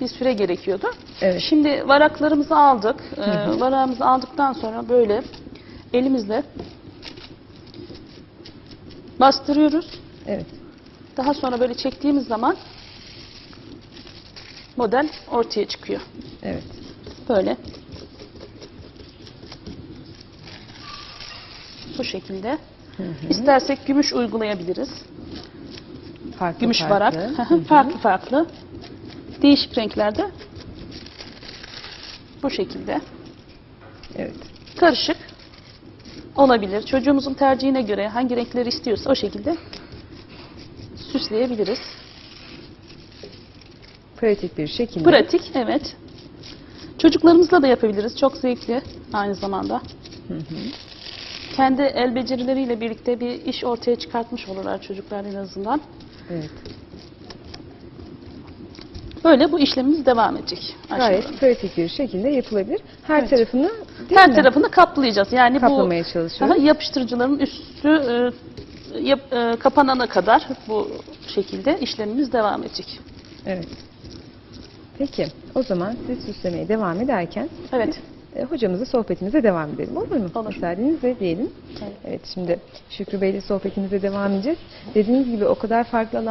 Bir süre gerekiyordu. Evet. Şimdi varaklarımızı aldık. Ee, varağımızı aldıktan sonra böyle elimizle bastırıyoruz. Evet. Daha sonra böyle çektiğimiz zaman model ortaya çıkıyor. Evet. Böyle. Bu şekilde. İstersek gümüş uygulayabiliriz. Farklı Gümüş farklı. varak. Hı hı. farklı farklı. Değişik renklerde. Bu şekilde. Evet. Karışık olabilir. Çocuğumuzun tercihine göre hangi renkleri istiyorsa o şekilde süsleyebiliriz. Pratik bir şekilde. Pratik, evet. Çocuklarımızla da yapabiliriz. Çok zevkli aynı zamanda. Kendi el becerileriyle birlikte bir iş ortaya çıkartmış olurlar çocuklar en azından. Evet. Böyle bu işlemimiz devam edecek. Hanım. Gayet pratik bir şekilde yapılabilir. Her Evet. tarafını değil Her mi? tarafını kaplayacağız. Yani Kaplamaya bu çalışıyoruz. Aha, yapıştırıcıların üstü e, yap- e, kapanana kadar bu şekilde işlemimiz devam edecek. Evet. Peki. O zaman siz süslemeye devam ederken Evet. e, hocamızla sohbetimize devam edelim. Olur mu? Olur. Müsaadenizle diyelim. Evet. Evet şimdi Şükrü Bey'le sohbetimize devam edeceğiz. Dediğiniz gibi o kadar farklı alan